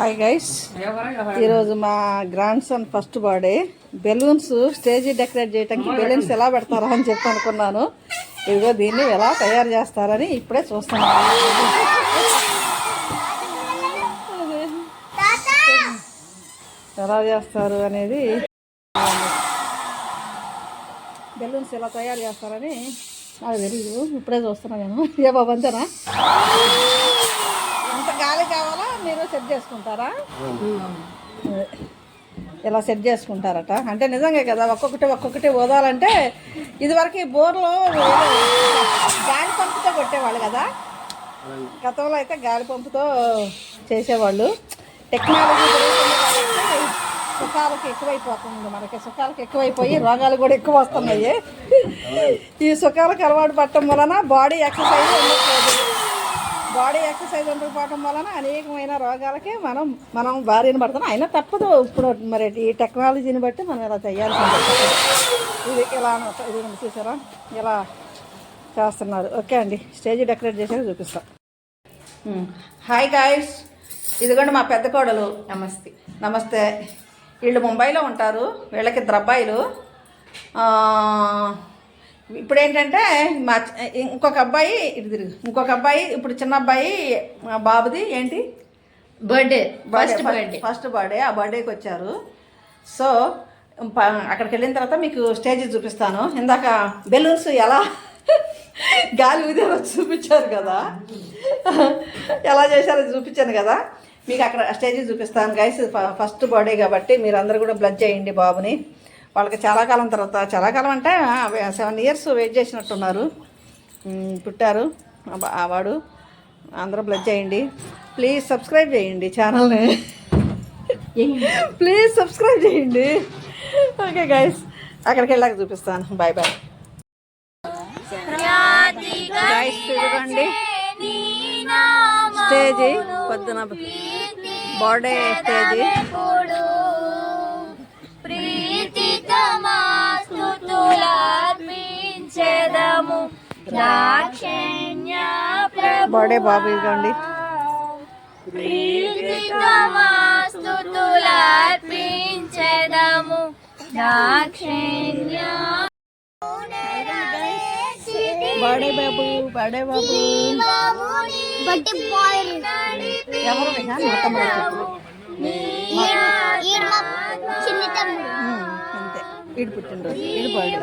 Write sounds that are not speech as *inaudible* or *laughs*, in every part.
Hi guys ఈరోజు మా grandson first birthday balloons stage decorate చేయడానికి బెలూన్స్ ఎలా పెడతారా అని చెప్పి అనుకున్నాను. ఇదిగో దీన్ని ఎలా తయారు చేస్తారని ఇప్పుడే చూస్తున్నాను. ఎలా చేస్తారు అనేది బెలూన్స్ ఎలా తయారు చేస్తారని నాకు తెలియదు ఇప్పుడే చూస్తున్నాను నేను. ఏ బాబు అంతేనా ఎంత గాలి కావాలా మీరు సెట్ చేసుకుంటారా. ఇలా సెట్ చేసుకుంటారట? అంటే నిజంగా కదా ఒక్కొక్కటి ఒక్కొక్కటి ఓదాలంటే ఇదివరకు ఈ బోర్లో ఏదో గాలి పంపుతో కొట్టేవాళ్ళు కదా. గతంలో అయితే గాలి పంపుతో చేసేవాళ్ళు. టెక్నాలజీ సుఖాలకు ఎక్కువైపోతుంది. మనకి సుఖాలకు ఎక్కువైపోయి రోగాలు కూడా ఎక్కువ వస్తున్నాయి. ఈ సుఖాలకు అలవాటు పడటం వలన బాడీ ఎక్సర్సైజ్ బాడీ ఎక్సర్సైజ్ ఉండకపోవడం వలన అనేకమైన రోగాలకి మనం మనం బారిన పడుతున్నాం. అయినా తప్పదు ఇప్పుడు మరి ఈ టెక్నాలజీని బట్టి మనం ఇలా చేయాల్సి ఇది ఇలా ఇది చూసారా? ఇలా చేస్తున్నారు. ఓకే అండి. స్టేజ్ డెకరేట్ చేసేది చూపిస్తాం. Hi guys. ఇదిగోండి మా పెద్ద కోడలు. నమస్తే. నమస్తే. వీళ్ళు ముంబైలో ఉంటారు. వీళ్ళకి ఇద్దరు అబ్బాయిలు. ఇప్పుడు ఏంటంటే మా ఇంకొక అబ్బాయి ఇటు తిరుగు. ఇంకొక అబ్బాయి ఇప్పుడు చిన్న అబ్బాయి మా బాబుది ఏంటి? Birthday first birthday first birthday ఆ బర్త్డేకి వచ్చారు. సో అక్కడికి వెళ్ళిన తర్వాత మీకు స్టేజ్ చూపిస్తాను. ఇందాక బెలూన్స్ ఎలా *laughs* గాలి ఊదేలో చూపించారు కదా? ఎలా చేశారో చూపించాను కదా. మీకు అక్కడ స్టేజ్ చూపిస్తాను. గైస్ ఫస్ట్ బర్త్డే కాబట్టి మీరు అందరూ కూడా బ్లడ్ చేయండి బాబుని. వాళ్ళకి చాలా కాలం తర్వాత చాలా కాలం అంటే సెవెన్ ఇయర్స్ వెయిట్ చేసినట్టున్నారు. పుట్టారు. ఆ బా- ఆ వాడు. అందరూ బ్లడ్ చేయండి. ప్లీజ్ సబ్స్క్రైబ్ చేయండి ఛానల్ని ప్లీజ్ సబ్స్క్రైబ్ చేయండి. ఓకే గైస్ అక్కడికి వెళ్ళాక చూపిస్తాను. బాయ్ బాయ్ గైస్ చూడండి స్టేజ్ పొద్దున బర్త్డే స్టేజ్. ప్రీతితమాస్తుతులర్పించెదము దాక్షిణ్య బర్త్డే బాబు ఇదిగోండి. ప్రీతితమాస్తుతులర్పించెదము. దాక్షిణ్య బర్త్డే బాబు బర్త్డే బాబు బట్టి బాయ్. ఎవరు విహాన్ మా తమ్ముడు చెప్పు చిన్న తమ్ముడు అంతే పుట్టినరోజు బర్త్డే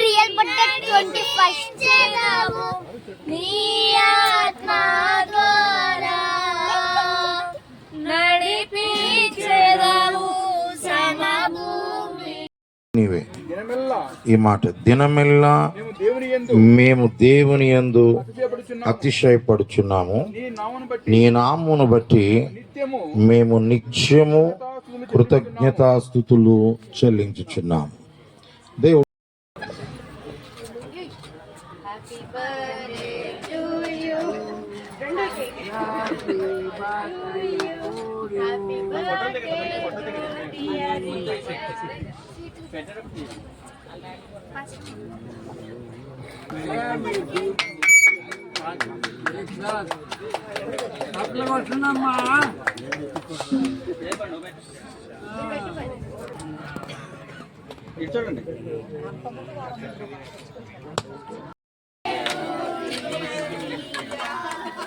రియల్ బట్టే ట్వంటీ ఫస్ట్ చేద్దాము నీ ఆత్మ ద్వారా నడిపించేదాము సమభూమి నీవే ఈ మాట దినమెల్లా మేము దేవుని యందు అతిశయపడుచున్నాము. నీ నామును బట్టి మేము నిత్యము కృతజ్ఞతాస్థుతులు చెల్లించుచున్నాము. దేవుడు ஹாப்பி பர்த்டே டு யூ ரெண்டா cake happy birthday to you happy birthday dear better first అట్లా వస్తుందమ్మా చూడండి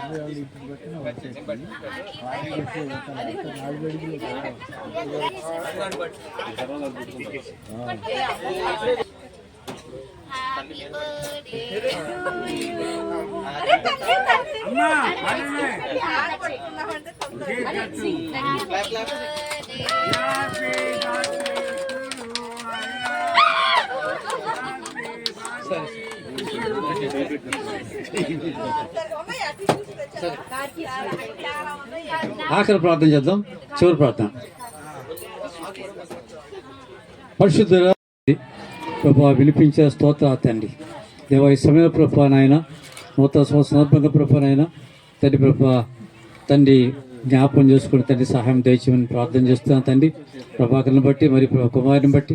Happy birthday to you. Happy birthday to. Happy birthday to you. Happy ఆఖరి ప్రార్థన చేద్దాం. చివరి ప్రార్థన. పరిశుద్ధ ప్రభా వినిపించే స్తోత్ర తండ్రి. దేవ ఈ సమయ ప్రభా నాయన నూతన సంవత్సరం ప్రభా నాయన తండ్రి ప్రభా తండ్రి జ్ఞాపకం చేసుకుని తండ్రి సహాయం దయచేయమని ప్రార్థన చేస్తున్నాను తండ్రి. ప్రభాకర్ని బట్టి మరి ప్రభా కుమారుని బట్టి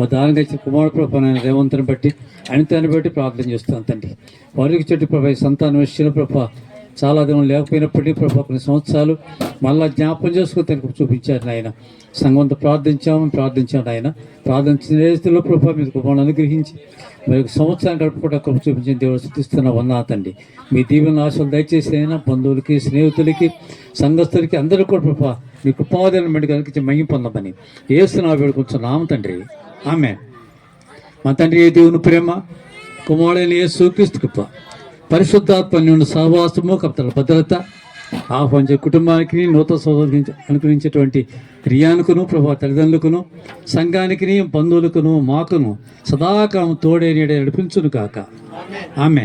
ఓ దానిగా ఇచ్చిన కుమారుడు ప్రభా రేవంతుని బట్టి అనితాన్ని బట్టి ప్రార్థన చేస్తాను తండ్రి. వారికి చెట్టు ప్రభా సంతానం విషయంలో ప్రభా చాలా దినం లేకపోయినప్పటికీ ప్రభా కొన్ని సంవత్సరాలు మళ్ళా జ్ఞాపం చేసుకుని తనకు చూపించారు నాయన. సంఘంతో ప్రార్థించాము ప్రార్థించాడు ఆయన. ప్రార్థించిన రీతిలో ప్రభా మీ కుమారుని అనుగ్రహించి మరి సంవత్సరం గడపకుండా కృప చూపించిన దేవుడు శుద్ధిస్తున్న వందా తండ్రి. మీ దీవెన ఆశలు దయచేసి అయినా బంధువులకి స్నేహితులకి సంఘస్థులకి అందరూ కూడా ప్రభా మీ కృపాదలను మెడి కలిగించి మహిం పొందమని. ఏస్తున్నా వేడుకొంచున్నాం నామ తండ్రి. ఆమె మా తండ్రి దేవుని ప్రేమ కుమారుడైన యేసు క్రీస్తు కృప పరిశుద్ధాత్మ నుండి సహవాసము కప్తల భద్రత ఆహ్వానించే కుటుంబానికి నూతన సౌకర్యం అనుకరించేటువంటి రియానుకును ప్రభా తల్లిదండ్రులకును సంఘానికి బంధువులకును మాకును సదాకాలం తోడే నీడే నడిపించును కాక ఆమె